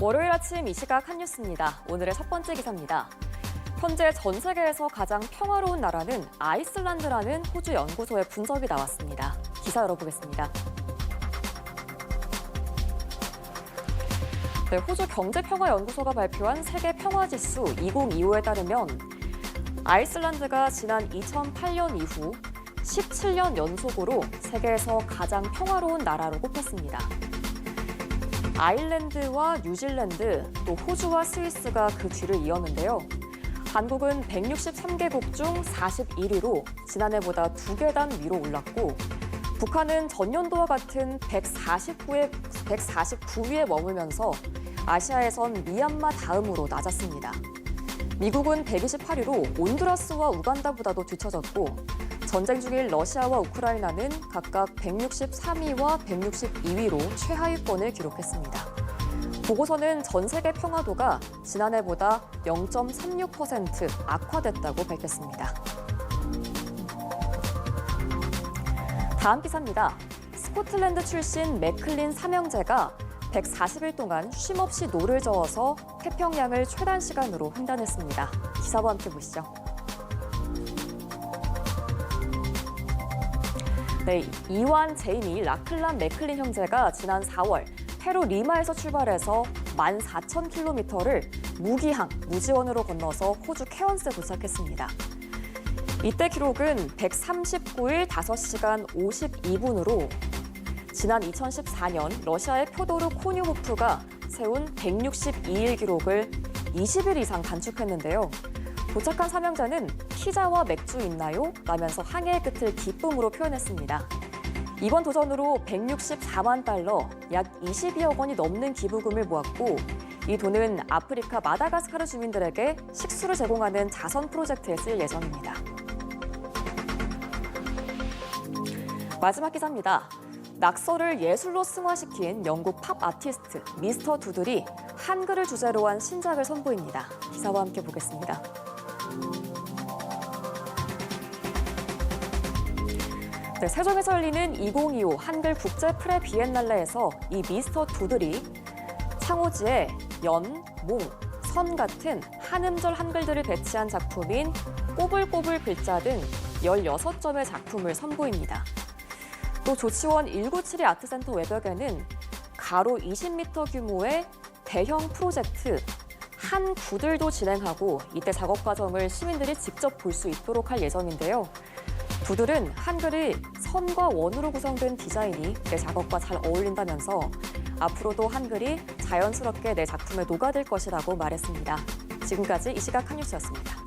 월요일 아침 이 시각 한 뉴스입니다. 오늘의 첫 번째 기사입니다. 현재 전 세계에서 가장 평화로운 나라는 아이슬란드라는 호주 연구소의 분석이 나왔습니다. 기사 열어보겠습니다. 네, 호주 경제평화연구소가 발표한 세계 평화지수 2025에 따르면 아이슬란드가 지난 2008년 이후 17년 연속으로 세계에서 가장 평화로운 나라로 꼽혔습니다. 아일랜드와 뉴질랜드, 또 호주와 스위스가 그 뒤를 이었는데요. 한국은 163개국 중 41위로 지난해보다 두 계단 위로 올랐고 북한은 전년도와 같은 149에, 149위에 머물면서 아시아에선 미얀마 다음으로 낮았습니다. 미국은 128위로 온두라스와 우간다보다도 뒤처졌고 전쟁 중인 러시아와 우크라이나는 각각 163위와 162위로 최하위권을 기록했습니다. 보고서는 전 세계 평화도가 지난해보다 0.36% 악화됐다고 밝혔습니다. 다음 기사입니다. 스코틀랜드 출신 맥클린 삼형제가 140일 동안 쉼없이 노를 저어서 태평양을 최단 시간으로 횡단했습니다. 기사와 함께 보시죠. 네, 이완, 제이미, 라클란, 맥클린 형제가 지난 4월 페루 리마에서 출발해서 14,000km를 무기항, 무지원으로 건너서 호주 케언스에 도착했습니다. 이때 기록은 139일 5시간 52분으로 지난 2014년 러시아의 표도르 코뉴호프가 세운 162일 기록을 20일 이상 단축했는데요. 도착한 삼형제는 피자와 맥주 있나요? 라면서 항해의 끝을 기쁨으로 표현했습니다. 이번 도전으로 164만 달러, 약 22억 원이 넘는 기부금을 모았고 이 돈은 아프리카 마다가스카르 주민들에게 식수를 제공하는 자선 프로젝트에 쓸 예정입니다. 마지막 기사입니다. 낙서를 예술로 승화시킨 영국 팝 아티스트 미스터 두들이 한글을 주제로 한 신작을 선보입니다. 기사와 함께 보겠습니다. 네, 세종에서 열리는 2025 한글 국제 프레 비엔날레에서 이 미스터 두들이 창호지에 연, 몽, 선 같은 한음절 한글들을 배치한 작품인 꼬불꼬불 글자 등 16점의 작품을 선보입니다. 또 조치원 197의 아트센터 외벽에는 가로 20m 규모의 대형 프로젝트 한 구들도 진행하고 이때 작업 과정을 시민들이 직접 볼 수 있도록 할 예정인데요. 구들은 한글이 선과 원으로 구성된 디자인이 내 작업과 잘 어울린다면서 앞으로도 한글이 자연스럽게 내 작품에 녹아들 것이라고 말했습니다. 지금까지 이 시각 한 뉴스였습니다.